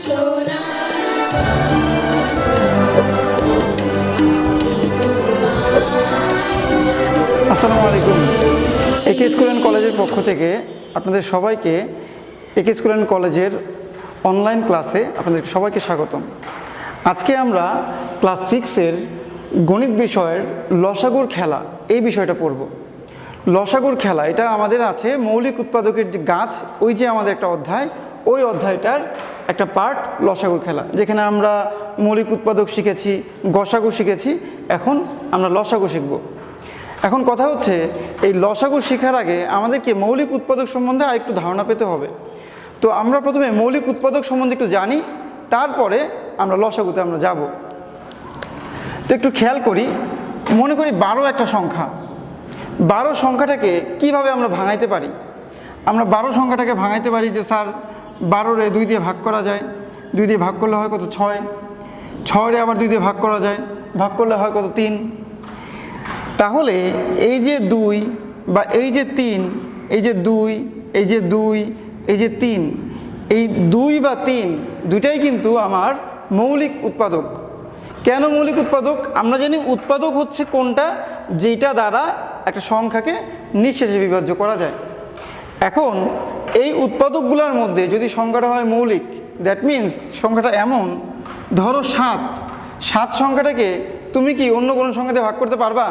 আসসালামু আলাইকুম। একে স্কুল অ্যান্ড কলেজের পক্ষ থেকে আপনাদের সবাইকে একে স্কুল অ্যান্ড কলেজের অনলাইন ক্লাসে আপনাদের সবাইকে স্বাগতম। আজকে আমরা ক্লাস সিক্সের গণিত বিষয়ের লসাগুর খেলা, এই বিষয়টা পড়ব। লসাগুর খেলা, এটা আমাদের আছে মৌলিক উৎপাদকের যে গাছ, ওই যে আমাদের একটা অধ্যায় ওই অধ্যায়টার একটা পার্ট লসাগুর খেলা, যেখানে আমরা মৌলিক উৎপাদক শিখেছি, গসাগু শিখেছি, এখন আমরা লসাগু শিখব। এখন কথা হচ্ছে, এই লসাগু শেখার আগে আমাদেরকে মৌলিক উৎপাদক সম্বন্ধে আরেকটু ধারণা পেতে হবে। তো আমরা প্রথমে মৌলিক উৎপাদক সম্বন্ধে একটু জানি, তারপরে আমরা লসাগুতে আমরা যাব। তো একটু খেয়াল করি, মনে করি বারো একটা সংখ্যা। বারো সংখ্যাটাকে কীভাবে আমরা ভাঙাইতে পারি? আমরা বারো সংখ্যাটাকে ভাঙাইতে পারি যে, স্যার বারোরে দুই দিয়ে ভাগ করা যায়। দুই দিয়ে ভাগ করলে হয় কত? ছয়। ছয়রে আবার দুই দিয়ে ভাগ করা যায়। ভাগ করলে হয় কত? তিন। তাহলে এই যে দুই বা এই যে তিন, এই যে দুই, এই যে দুই, এই যে তিন, এই দুই বা তিন দুইটাই কিন্তু আমার মৌলিক উৎপাদক। কেন মৌলিক উৎপাদক? আমরা জানি উৎপাদক হচ্ছে কোনটা? যেটা দ্বারা একটা সংখ্যাকে নিঃশেষে বিভাজ্য করা যায়। এখন এই উৎপাদকগুলোর মধ্যে যদি সংখ্যাটা হয় মৌলিক দ্যাট মিন্স সংখ্যাটা এমন, ধরো সাত সাত সংখ্যাটাকে তুমি কি অন্য কোনো সংখ্যাতে ভাগ করতে পারবা?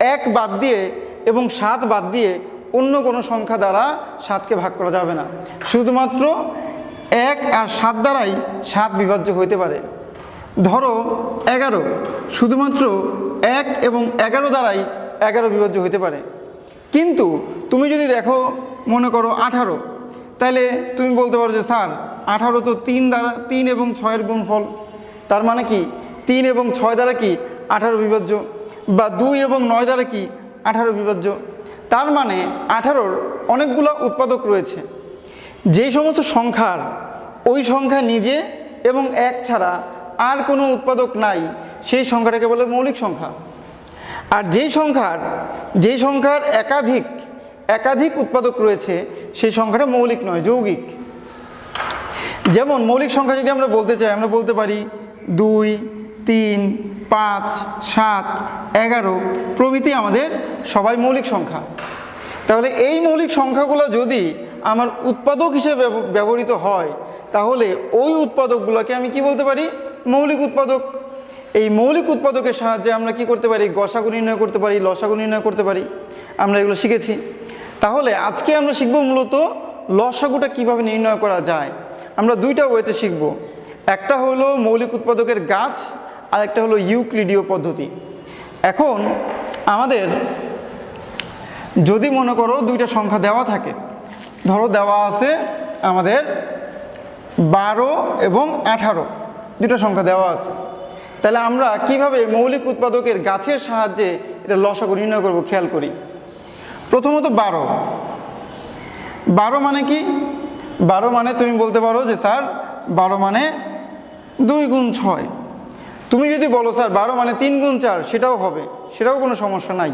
এক বাদ দিয়ে এবং সাত বাদ দিয়ে অন্য কোনো সংখ্যা দ্বারা সাতকে ভাগ করা যাবে না। শুধুমাত্র এক আর সাত দ্বারাই সাত বিভাজ্য হইতে পারে। ধরো এগারো, শুধুমাত্র এক এবং এগারো দ্বারাই এগারো বিভাজ্য হইতে পারে। কিন্তু তুমি যদি দেখো মনে করো আঠারো। তাহলে তুমি বলতে পারো যে, স্যার, আঠারো তো তিন দ্বারা, তিন এবং ছয়ের গুণফল। তার মানে কি? তিন এবং ছয় দ্বারা কি আঠারো বিভাজ্য? বা দুই এবং নয় দ্বারা কি আঠারো বিভাজ্য? তার মানে আঠারোর অনেকগুলো উৎপাদক রয়েছে। যেই সমস্ত সংখ্যার, ওই সংখ্যা নিজে এবং এক ছাড়া আর কোনো উৎপাদক নাই, সেই সংখ্যাটাকে বলে মৌলিক সংখ্যা। আর যেই সংখ্যার যেই সংখ্যার একাধিক একাধিক উৎপাদক রয়েছে, সেই সংখ্যাটা মৌলিক নয়, যৌগিক। যেমন মৌলিক সংখ্যা যদি আমরা বলতে চাই, আমরা বলতে পারি দুই, তিন, পাঁচ, সাত, এগারো, প্রভৃতি আমাদের সবাই মৌলিক সংখ্যা। তাহলে এই মৌলিক সংখ্যাগুলো যদি আমার উৎপাদক হিসেবে ব্যবহৃত হয়, তাহলে ওই উৎপাদকগুলোকে আমি কি বলতে পারি? মৌলিক উৎপাদক। এই মৌলিক উৎপাদকের সাহায্যে আমরা কি করতে পারি? গসাগু নির্ণয় করতে পারি, লসাগু নির্ণয় করতে পারি। আমরা এগুলো শিখেছি। তাহলে আজকে আমরা শিখব মূলত লসাগুটা কীভাবে নির্ণয় করা যায়। আমরা দুইটা ওয়েতে শিখব। একটা হলো মৌলিক উৎপাদকের গাছ, আর একটা হলো ইউক্লিডীয় পদ্ধতি। এখন আমাদের যদি মনে করো দুইটা সংখ্যা দেওয়া থাকে, ধরো দেওয়া আছে আমাদের বারো এবং আঠারো দুটো সংখ্যা দেওয়া আছে। তাহলে আমরা কীভাবে মৌলিক উৎপাদকের গাছের সাহায্যে এটা লসাগু নির্ণয় করব খেয়াল করি। প্রথমত বারো। বারো মানে কি? বারো মানে তুমি বলতে পারো যে, স্যার, বারো মানে দুই গুণ ছয়। তুমি যদি বলো, স্যার, বারো মানে তিন গুণ চার, সেটাও হবে, সেটাও কোনো সমস্যা নাই।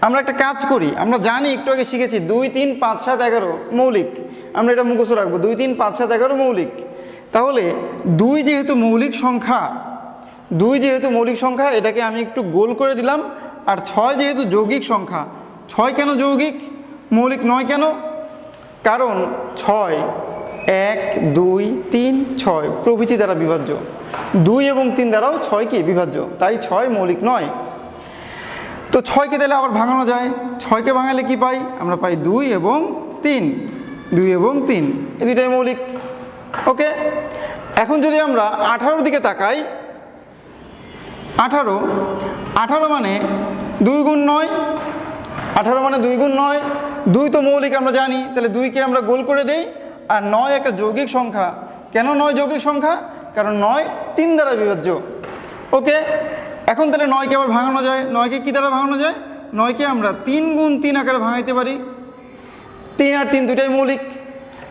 আমরা একটা কাজ করি, আমরা জানি, একটু আগে শিখেছি, দুই, তিন, পাঁচ, সাত, এগারো, মৌলিক। আমরা এটা মুখস্থ রাখব, দুই, তিন, পাঁচ, সাত, এগারো, মৌলিক। তাহলে দুই যেহেতু মৌলিক সংখ্যা, দুই যেহেতু মৌলিক সংখ্যা, এটাকে আমি একটু গোল করে দিলাম, আর ছয় যেহেতু যৌগিক সংখ্যা ছয় কেন যৌগিক? মৌলিক নয় কেন? কারণ ছয়, এক, দুই, তিন, ছয় প্রভৃতি দ্বারা বিভাজ্য। দুই এবং তিন দ্বারাও ছয় কি? বিভাজ্য। তাই ছয় মৌলিক নয়। তো ছয়কে তাহলে আবার ভাঙানো যায়। ছয়কে ভাঙালে কি পাই? আমরা পাই দুই এবং তিন। দুই এবং তিন। এই দুইটাই মৌলিক। ওকে? এখন যদি আমরা আঠারোর দিকে তাকাই, আঠারো আঠারো মানে দুই গুণ নয় আঠারো মানে দুই গুণ নয়। দুই তো মৌলিক, আমরা জানি। তাহলে দুইকে আমরা গোল করে দেই, আর নয় একটা যৌগিক সংখ্যা। কেন নয় যৌগিক সংখ্যা? কারণ নয় তিন দ্বারা বিভাজ্য। ওকে? এখন তাহলে নয়কে আবার ভাঙানো যায়। নয়কে কী দ্বারা ভাঙানো যায়? নয়কে আমরা তিন গুণ তিন আকারে ভাঙাইতে পারি। তিন আর তিন দুটাই মৌলিক।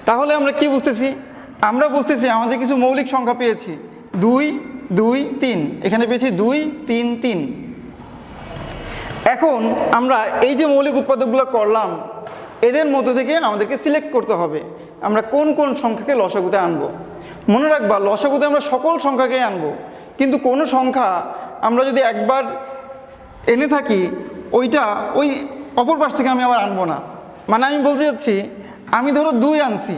তাহলে আমরা কি বুঝতেছি? আমরা বুঝতেছি আমাদের কিছু মৌলিক সংখ্যা পেয়েছি। দুই দুই, তিন। এখানে পেয়েছি দুই, তিন তিন। এখন আমরা এই যে মৌলিক উৎপাদকগুলো করলাম, এদের মধ্য থেকে আমাদেরকে সিলেক্ট করতে হবে। আমরা কোন কোন সংখ্যাকে লসাগুতে আনব? মনে রাখবা, লসাগুতে আমরা সকল সংখ্যাকে আনব, কিন্তু কোনো সংখ্যা আমরা যদি একবার এনে থাকি, ওইটা ওই অপর পাশ থেকে আমি আবার আনব না। মানে আমি বলতে যাচ্ছি আমি ধরো দুই আনছি,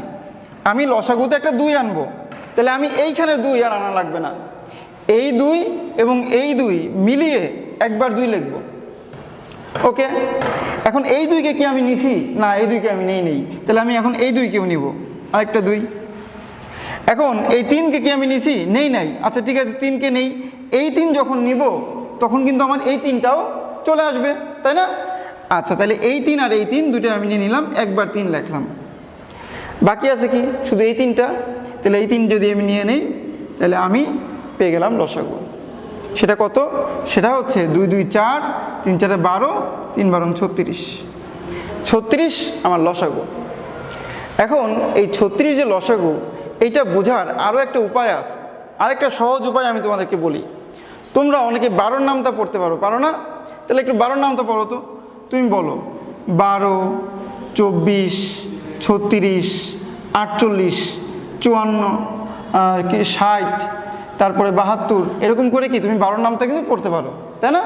আমি লসাগুতে একটা দুই আনব, তাহলে আমি এইখানে দুই আর আনা লাগবে না। এই দুই এবং এই দুই মিলিয়ে একবার দুই লিখব। ওকে এখন এই দুইকে কি আমি নিছি? না, এই দুইকে আমি নেই নেই। তাহলে আমি এখন এই দুইকেও নিব। আরেকটা দুই। এখন এই তিনকে কি আমি নিছি? নেই নাই। আচ্ছা ঠিক আছে, তিনকে নেই। এই তিন যখন নিব, তখন কিন্তু আমার এই তিনটাও চলে আসবে, তাই না? আচ্ছা তাহলে এই তিন আর এই তিন দুটো আমি নিয়ে নিলাম, একবার তিন লেখলাম। বাকি আছে কি? শুধু এই তিনটা। তাহলে এই তিন যদি আমি নিয়ে নেই, তাহলে আমি পেয়ে গেলাম লসাগু। সেটা কত? সেটা হচ্ছে দুই দুই, চার, তিন, চারে বারো, তিন, বারো ছত্রিশ। ছত্রিশ আমার লসাগু। এখন এই ছত্রিশ যে লসাগু, এইটা বোঝার আরও একটা উপায় আছে। আরেকটা সহজ উপায় আমি তোমাদেরকে বলি। তোমরা অনেকে বারোর নামটা পড়তে পারো। পারো না? তাহলে একটু বারোর নামটা পড়ো তো। তুমি বলো, বারো, চব্বিশ, ছত্রিশ, আটচল্লিশ, চুয়ান্ন ষাট তারপরে বাহাত্তর, এরকম করে কি? তুমি বারোর নামটা কিন্তু পড়তে পারো, তাই না?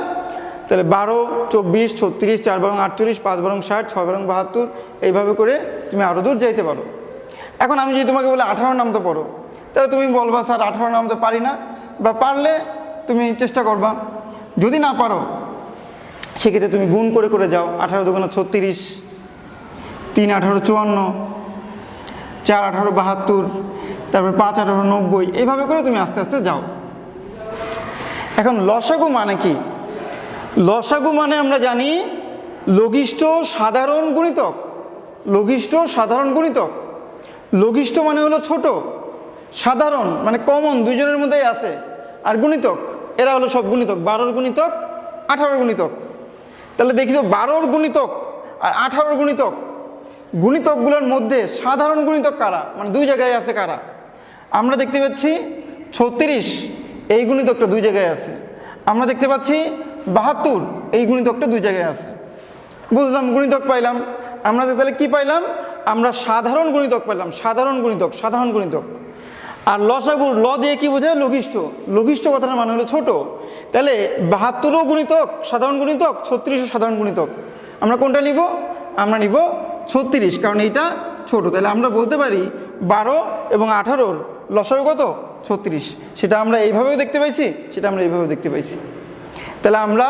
তাহলে বারো, চব্বিশ, ছত্রিশ, চার বারং আটচল্লিশ, পাঁচ বারং ষাট, ছয় বারং বাহাত্তর, এইভাবে করে তুমি আরও দূর যাইতে পারো। এখন আমি যদি তোমাকে বলে আঠারো নামতে পড়ো, তাহলে তুমি বলবা, স্যার আঠারো নামতে পারি না। বা পারলে তুমি চেষ্টা করবা। যদি না পারো, সেক্ষেত্রে তুমি গুণ করে করে যাও। আঠারো দোকানে ছত্রিশ, তিন আঠারো চুয়ান্ন, চার আঠারো বাহাত্তর তারপর পাঁচ, আঠারো, নব্বই এইভাবে করে তুমি আস্তে আস্তে যাও। এখন লসাগু মানে কি? লসাগু মানে আমরা জানি লঘিষ্ঠ সাধারণ গুণিতক। লঘিষ্ঠ সাধারণ গুণিতক। লঘিষ্ঠ মানে হলো ছোট, সাধারণ মানে কমন দুইজনের মধ্যেই আছে। আর গুণিতক, এরা হলো সব গুণিতক, বারোর গুণিতক, আঠারোর গুণিতক। তাহলে দেখি তো, বারোর গুণিতক আর আঠারোর গুণিতক। গুণিতকগুলোর মধ্যে সাধারণ গুণিতক কারা? মানে দুই জায়গায় আছে কারা? আমরা দেখতে পাচ্ছি ছত্রিশ, এই গুণিতকটা দুই জায়গায় আছে। আমরা দেখতে পাচ্ছি বাহাত্তর, এই গুণিতকটা দুই জায়গায় আছে। বুঝলাম, গুণিতক পাইলাম। আমরা তাহলে কি পাইলাম? আমরা সাধারণ গুণিতক পাইলাম, সাধারণ গুণিতক সাধারণ গুণিতক। আর লসাগুর ল দিয়ে কি বোঝায়? লঘিষ্ঠ। লঘিষ্ঠ কথাটার মানে হলো ছোট। তাহলে বাহাত্তরও গুণিতক, সাধারণ গুণিতক, ছত্রিশও সাধারণ গুণিতক। আমরা কোনটা নিব? আমরা নিব ছত্রিশ, কারণ এইটা ছোট। তাহলে আমরা বলতে পারি বারো এবং আঠারোর লসাগু কত? ছত্রিশ। সেটা আমরা এইভাবেও দেখতে পাইছি, সেটা আমরা এইভাবেও দেখতে পাইছি। তাহলে আমরা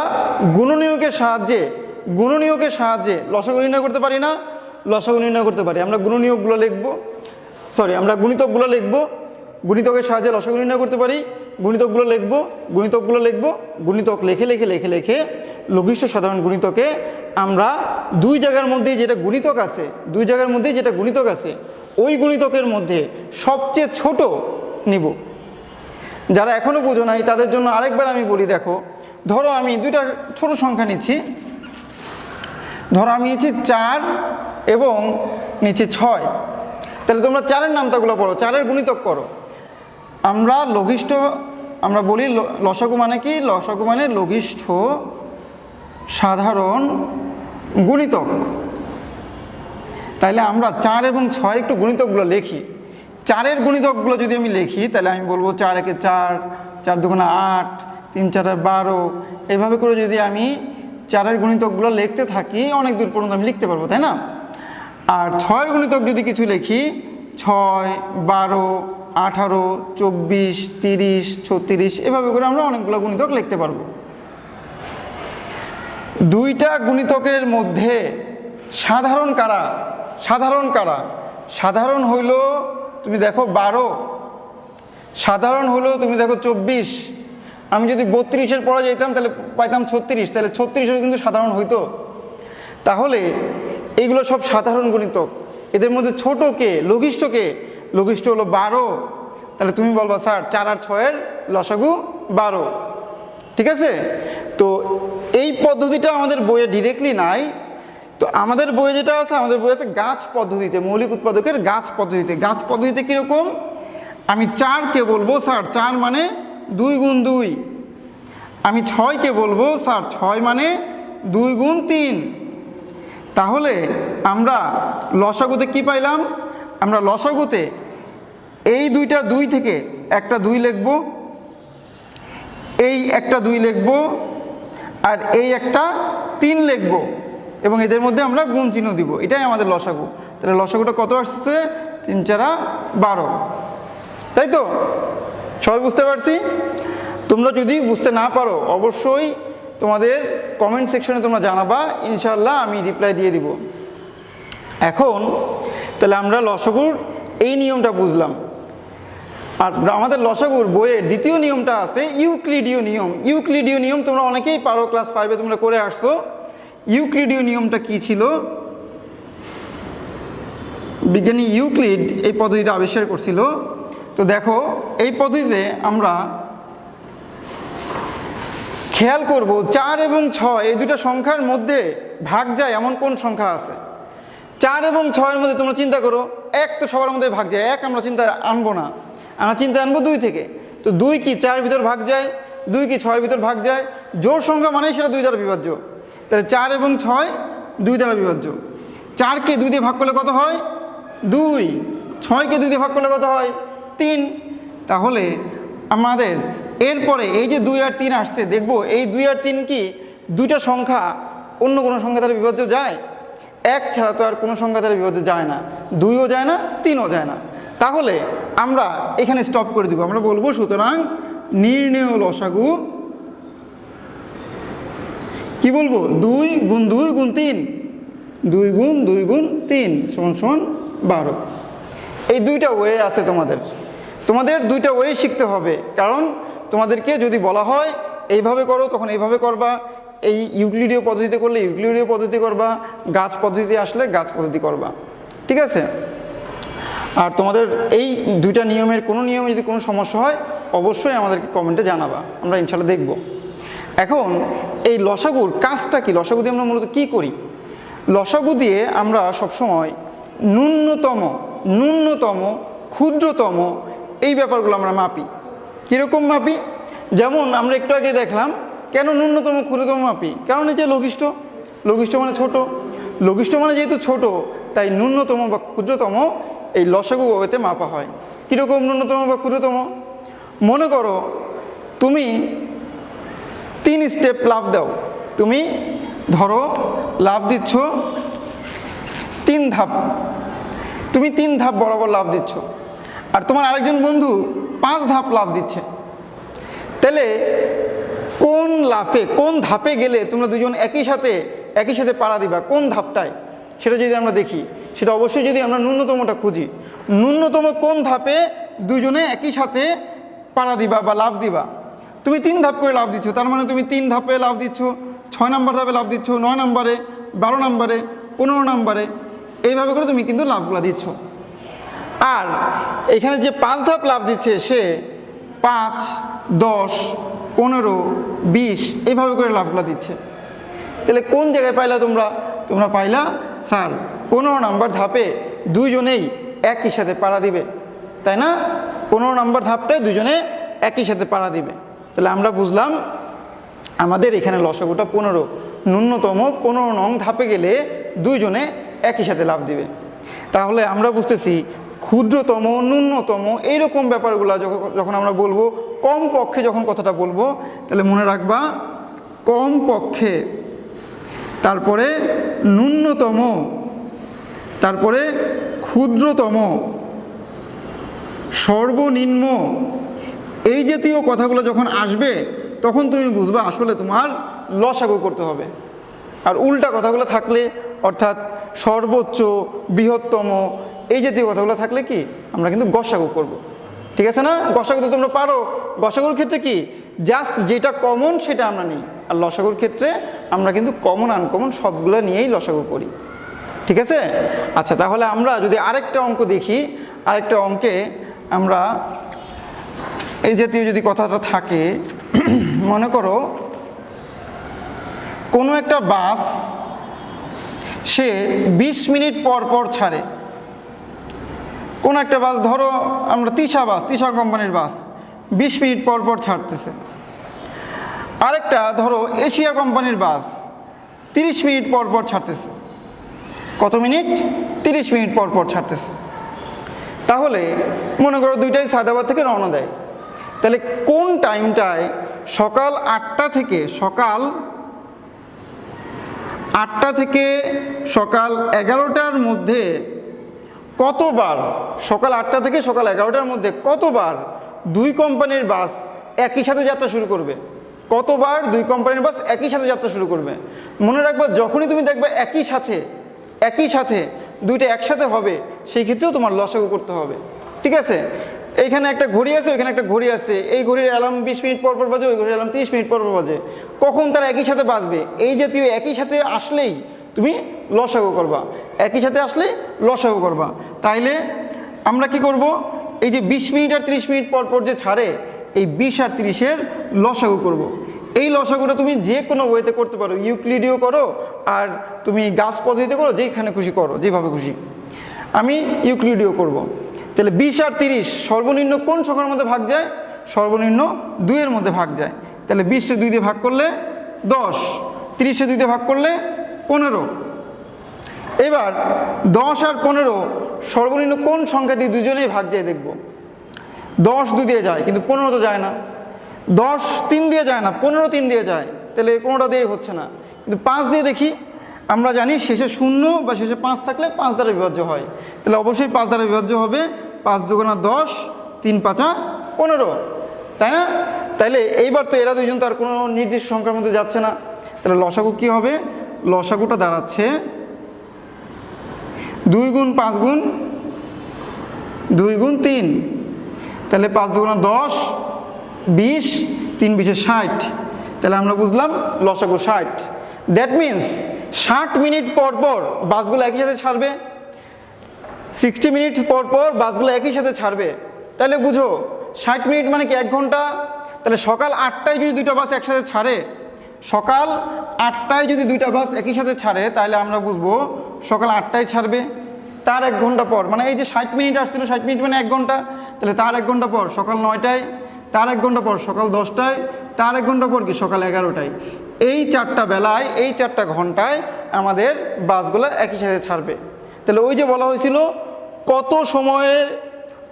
গুণনীয়কের সাহায্যে গুণনীয়কের সাহায্যে লসাগু নির্ণয় করতে পারি না? লসাগু নির্ণয় করতে পারি। আমরা গুণনীয়কগুলো লিখব। সরি আমরা গুণিতকগুলো লিখব। গুণিতকের সাহায্যে লসাগু নির্ণয় করতে পারি। গুণিতকগুলো লিখব গুণিতকগুলো লিখব। গুণিতক লেখে লেখে লেখে লেখে লঘিষ্ঠ সাধারণ গুণিতকে আমরা দুই জায়গার মধ্যে যেটা গুণিতক আছে, দুই জায়গার মধ্যে যেটা গুণিতক আছে ওই গুণিতকের মধ্যে সবচেয়ে ছোট নিব। যারা এখনও বুঝো নাই, তাদের জন্য আরেকবার আমি বলি, দেখো, ধরো আমি দুইটা ছোট সংখ্যা নিচ্ছি। ধরো আমি নিচ্ছি চার এবং নিচ্ছি ছয়। তাহলে তোমরা চারের নামতাগুলো পড়ো, চারের গুণিতক করো। আমরা লঘিষ্ঠ, আমরা বলি লসাগু মানে কি? লসাগু মানে লঘিষ্ঠ সাধারণ গুণিতক। তাইলে আমরা চার এবং ছয় একটু গুণিতকগুলো লিখি। চারের গুণিতকগুলো যদি আমি লিখি তাহলে আমি বলব চার একে চার চার দুগুণে আট, তিন চারে বারো। এইভাবে করে যদি আমি চারের গুণিতকগুলো লিখতে থাকি, অনেক দূর পর্যন্ত আমি লিখতে পারব, তাই না? আর ছয়ের গুণিতক যদি কিছু লিখি, ছয়, বারো, আঠারো, চব্বিশ, তিরিশ, ছত্রিশ, এভাবে করে আমরা অনেকগুলো গুণিতক লিখতে পারব। দুইটা গুণিতকের মধ্যে সাধারণ কারা? সাধারণ কারা? সাধারণ হইল, তুমি দেখো বারো। সাধারণ হলো তুমি দেখো চব্বিশ। আমি যদি বত্রিশের পরে যেতাম তাহলে পাইতাম ছত্রিশ। তাহলে ছত্রিশের কিন্তু সাধারণ হইতো। তাহলে এইগুলো সব সাধারণ গণিতক এদের মধ্যে ছোট কে? লঘিষ্ঠ কে? লঘিষ্ঠ হলো বারো। তাহলে তুমি বলবা, স্যার, চার আর ছয়ের লসাগু বারো। ঠিক আছে? তো এই পদ্ধতিটা আমাদের বইয়ে ডিরেক্টলি নাই। তো আমাদের বইয়ে যেটা আছে, আমাদের বই আছে গাছ পদ্ধতিতে, মৌলিক উৎপাদকের গাছ পদ্ধতিতে। গাছ পদ্ধতিতে কীরকম? আমি চারকে বলব, স্যার, চার মানে দুই গুণ দুই। আমি ছয়কে বলব, স্যার, ছয় মানে দুই গুণ তিন। তাহলে আমরা লসাগুতে কি পাইলাম? আমরা লসাগুতে এই দুইটা দুই থেকে একটা দুই লিখব, এই একটা দুই লিখব, আর এই একটা তিন লিখব। এবং এদের মধ্যে আমরা গুণ চিহ্ন দিব। এটাই আমাদের লসাগু। তাহলে লসাগুটা কত আসছে তিন চারা বারো। তাই তো? সবাই বুঝতে পারছি? তোমরা যদি বুঝতে না পারো, অবশ্যই তোমাদের কমেন্ট সেকশনে তোমরা জানাবা। ইনশাল্লাহ আমি রিপ্লাই দিয়ে দিব। এখন, তাহলে আমরা লসাগুর এই নিয়মটা বুঝলাম। আর আমাদের লসাগুর বইয়ের দ্বিতীয় নিয়মটা আছে, ইউক্লিডীয় নিয়ম। ইউক্লিডীয় নিয়ম তোমরা অনেকেই পারো ক্লাস ফাইভে তোমরা করে আসছো। ইউক্লিডীয় নিয়মটা কি ছিল? বিজ্ঞানী ইউক্লিড এই পদ্ধতিটা আবিষ্কার করছিল। তো দেখো, এই পদ্ধতিতে আমরা খেয়াল করব চার এবং ছয় এই দুটো সংখ্যার মধ্যে ভাগ যায় এমন কোন সংখ্যা আছে? চার এবং ছয়ের মধ্যে তোমরা চিন্তা করো, এক তো সবার মধ্যে ভাগ যায়, এক আমরা চিন্তা আনব না। আমরা চিন্তা আনব দুই থেকে। তো দুই কি চার ভিতর ভাগ যায়, দুই কি ছয়ের ভিতর ভাগ যায়? জোর সংখ্যা মানেই সেটা দুই দ্বারা বিভাজ্য। তাহলে চার এবং ছয়, দুই দ্বারা বিভাজ্য চারকে দুই দিয়ে ভাগ করলে কত হয়? দুই। ছয়কে দুই দিয়ে ভাগ করলে কত হয়? তিন। তাহলে আমাদের এরপরে এই যে দুই আর তিন আসছে, দেখব এই দুই আর তিন কি দুইটা সংখ্যা অন্য কোনো সংখ্যা দ্বারা বিভাজ্য যায়? এক ছাড়া তো আর কোনো সংখ্যা দ্বারা বিভাজ্য যায় না। দুইও যায় না, তিনও যায় না। তাহলে আমরা এখানে স্টপ করে দিব। আমরা বলব সুতরাং নির্ণয় লসাগু কি বলব? দুই গুণ দুই গুণ তিন। দুই গুণ দুই গুণ তিন সমান সমান বারো। এই দুইটা ওয়ে আছে তোমাদের। তোমাদের দুইটা ওয়ে শিখতে হবে। কারণ তোমাদেরকে যদি বলা হয়, এইভাবে করো, তখন এইভাবে করবা। এই ইউক্লিডীয় পদ্ধতিতে করলে ইউক্লিডীয় পদ্ধতি করবা। গাছ পদ্ধতিতে আসলে গাছ পদ্ধতি করবা। ঠিক আছে? আর তোমাদের এই দুইটা নিয়মের কোনো নিয়মে যদি কোনো সমস্যা হয়, অবশ্যই আমাদেরকে কমেন্টে জানাবা। আমরা ইনশাল্লাহ দেখব। এখন এই লসাগুর কাজটা কি? লসাগু দিয়ে আমরা মূলত কী করি? লসাগু দিয়ে আমরা সবসময় ন্যূনতম ন্যূনতম, ক্ষুদ্রতম এই ব্যাপারগুলো আমরা মাপি। কীরকম মাপি? যেমন আমরা একটু আগে দেখলাম, কেন ন্যূনতম, ক্ষুদ্রতম মাপি? কারণ এই যে লঘিষ্ঠ লঘিষ্ঠ মানে ছোট। লঘিষ্ঠ মানে যেহেতু ছোট, তাই ন্যূনতম বা ক্ষুদ্রতম এই লসাগু মাপা হয়। কীরকম ন্যূনতম বা ক্ষুদ্রতম? মনে করো, তুমি তিন স্টেপ লাভ দাও। তুমি ধরো, লাভ দিচ্ছ তিন ধাপ। তুমি তিন ধাপ বরাবর লাভ দিচ্ছ। আর তোমার আরেকজন বন্ধু পাঁচ ধাপ লাভ দিচ্ছে। তাহলে কোন লাফে, কোন ধাপে গেলে তোমরা দুজন একই সাথে একই সাথে পাড়া দিবা? কোন ধাপটায়? সেটা যদি আমরা দেখি, সেটা অবশ্যই যদি আমরা ন্যূনতমটা খুঁজি, ন্যূনতম কোন ধাপে দুজনে একই সাথে পাড়া দিবা বা লাভ দিবা? তুমি তিন ধাপ করে লাভ দিচ্ছ, তার মানে তুমি তিন ধাপে লাভ দিচ্ছ, ছয় নম্বর ধাপে লাভ দিচ্ছ, নয় নম্বরে, বারো নম্বরে, পনেরো নম্বরে, এইভাবে করে তুমি কিন্তু লাভগুলো দিচ্ছ। আর এখানে যে পাঁচ ধাপ লাভ দিচ্ছে সে পাঁচ, দশ, পনেরো, বিশ, এইভাবে করে লাভগুলো দিচ্ছে। তাহলে কোন জায়গায় পাইলা তোমরা? তোমরা পাইলা, স্যার, পনেরো নাম্বার ধাপে দুইজনেই একই সাথে পাড়া দিবে, তাই না? পনেরো নম্বর ধাপটায় দুজনে একই সাথে পাড়া দিবে। তাহলে আমরা বুঝলাম আমাদের এখানে লসগুটা পনেরো, ন্যূনতম পনেরো নং ধাপে গেলে দুইজনে একই সাথে লাভ দিবে। তাহলে আমরা বুঝতেছি ক্ষুদ্রতম, ন্যূনতম এইরকম ব্যাপারগুলো যখন আমরা বলব কম পক্ষে যখন কথাটা বলব, তাহলে মনে রাখবা কম পক্ষে তারপরে ন্যূনতম, তারপরে ক্ষুদ্রতম, সর্বনিম্ন এই জাতীয় কথাগুলো যখন আসবে, তখন তুমি বুঝবা আসলে তোমার লসাগু করতে হবে। আর উল্টা কথাগুলো থাকলে, অর্থাৎ সর্বোচ্চ, বৃহত্তম, এই জাতীয় কথাগুলো থাকলে কি? আমরা কিন্তু গসাগু করব। ঠিক আছে না? গসাগু তো তোমরা পারো। গসাগুর ক্ষেত্রে কি? জাস্ট যেটা কমন সেটা আমরা নিই। আর লসাগুর ক্ষেত্রে আমরা কিন্তু কমন আনকমন সবগুলো নিয়েই লসাগু করি। ঠিক আছে? আচ্ছা তাহলে আমরা যদি আরেকটা অঙ্ক দেখি, আরেকটা অঙ্কে আমরা এই জাতীয় যদি কথাটা থাকে, মনে করো, কোনো একটা বাস, সে ২০ মিনিট পর পর ছাড়ে। কোন একটা বাস, ধরো আমরা তিশা বাস, তিশা কোম্পানির বাস ২০ মিনিট পর পর ছাড়তেছে। আরেকটা, ধরো এশিয়া কোম্পানির বাস 30 মিনিট পর পর ছাড়তেছে। কত মিনিট? 30 মিনিট পর পর ছাড়তেছে। তাহলে মনে করো দুইটাই সায়দাবাদ থেকে রওনা দেয়। তাহলে কোন টাইমটায় সকাল আটটা থেকে সকাল আটটা থেকে সকাল এগারোটার মধ্যে কতবার, সকাল আটটা থেকে সকাল এগারোটার মধ্যে কতবার দুই কোম্পানির বাস একই সাথে যাত্রা শুরু করবে? কতবার দুই কোম্পানির বাস একই সাথে যাত্রা শুরু করবে? মনে রাখবা, যখনই তুমি দেখবে একই সাথে একই সাথে দুইটা একসাথে হবে, সেই ক্ষেত্রেও তোমার লসাগু করতে হবে। ঠিক আছে? এইখানে একটা ঘড়ি আছে, ওইখানে একটা ঘড়ি আছে। এই ঘড়ির অ্যালার্ম বিশ মিনিট পর পর বাজে, ওই ঘড়ির অ্যালার্ম তিরিশ মিনিট পর পর বাজে। কখন তারা একই সাথে বাজবে? এই জাতীয় একই সাথে আসলেই তুমি লসাগু করবা। একই সাথে আসলেই লসাগু করবা। তাইলে আমরা কি করব? এই যে বিশ মিনিট আর তিরিশ মিনিট পর পর যে ছাড়ে, এই বিশ আর তিরিশের লসাগু করব। এই লসাগুটা তুমি যে কোনো ওয়েতে করতে পারো। ইউক্লিডিও করো আর তুমি গাছ পদ্ধতিতে করো, যেখানে খুশি করো, যেভাবে খুশি। আমি ইউক্লিডিও করব। তাহলে বিশ আর তিরিশ, সর্বনিম্ন কোন সংখ্যার মধ্যে ভাগ যায়? সর্বনিম্ন দুইয়ের মধ্যে ভাগ যায়। তাহলে বিশটা দুই দিয়ে ভাগ করলে দশ তিরিশে দুই দিয়ে ভাগ করলে পনেরো। এবার দশ আর পনেরো, সর্বনিম্ন কোন সংখ্যা দিয়ে দুজনেই ভাগ যায় দেখব। দশ দুই দিয়ে যায়, কিন্তু পনেরো তো যায় না। দশ তিন দিয়ে যায় না, পনেরো তিন দিয়ে যায়, তাহলে কোনোটা দিয়ে হচ্ছে না। কিন্তু পাঁচ দিয়ে দেখি, আমরা জানি শেষে শূন্য বা শেষে পাঁচ থাকলে পাঁচ দ্বারা বিভাজ্য হয়। তাহলে অবশ্যই পাঁচ দ্বারা বিভাজ্য হবে পাঁচ দুগুণা দশ, তিন পাঁচা পনেরো। তাই না? তাইলে এইবার তো এরা দুজন তার কোনো নির্দিষ্ট সংখ্যার মধ্যে যাচ্ছে না। তাহলে লসাগু কী হবে? লসাগুটা দাঁড়াচ্ছে দুই গুণ পাঁচ গুণ, দুই গুণ তিন। তাহলে পাঁচ দুগুণা দশ, বিশ, তিন বিশে ষাট। তাহলে আমরা বুঝলাম লসাগু ষাট। দ্যাট মিন্স ষাট মিনিট পর পর বাসগুলো একই সাথে ছাড়বে। সিক্সটি মিনিট পর পর বাসগুলো একই সাথে ছাড়বে। তাহলে বুঝো, ষাট মিনিট মানে কি এক ঘণ্টা? তাহলে সকাল আটটায় যদি দুইটা বাস একসাথে ছাড়ে, সকাল আটটায় যদি দুইটা বাস একই সাথে ছাড়ে, তাহলে আমরা বুঝব সকাল আটটায় ছাড়বে। তার এক ঘণ্টা পর মানে এই যে ষাট মিনিট আসছিল, ষাট মিনিট মানে এক ঘণ্টা, তাহলে তার এক ঘণ্টা পর সকাল নয়টায়, তার এক ঘণ্টা পর সকাল দশটায়, তার এক ঘণ্টা পর কি সকাল এগারোটায়। এই চারটা বেলায়, এই চারটা ঘন্টায় আমাদের বাসগুলো একই সাথে ছাড়বে। তাহলে ওই যে বলা হয়েছিল কত সময়ের,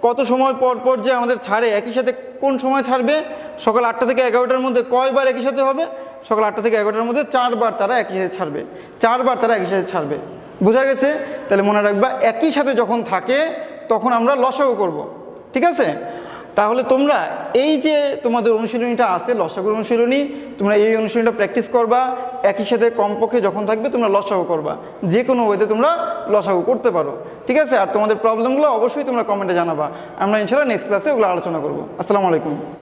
কত সময় পর পর যে আমাদের ছাড়ে, একই সাথে কোন সময় ছাড়বে? সকাল আটটা থেকে এগারোটার মধ্যে কয়বার একই সাথে হবে? সকাল আটটা থেকে এগারোটার মধ্যে চারবার তারা একই সাথে ছাড়বে। চারবার তারা একই সাথে ছাড়বে। বোঝা গেছে? তাহলে মনে রাখবা, একই সাথে যখন থাকে, তখন আমরা লসাও করব। ঠিক আছে? তাহলে তোমরা এই যে তোমাদের অনুশীলনীটা আছে, লসাগুর অনুশীলনী, তোমরা এই অনুশীলনীটা প্র্যাকটিস করবা। একই সাথে কমপক্ষে যখন থাকবে তোমরা লসাগু করবা। যে কোনো ওয়েতে তোমরা লসাগু করতে পারো। ঠিক আছে? আর তোমাদের প্রবলেমগুলো অবশ্যই তোমরা কমেন্টে জানাবা। আমরা ইনশাল্লাহ নেক্সট ক্লাসে ওগুলো আলোচনা করব। আসসালামু আলাইকুম।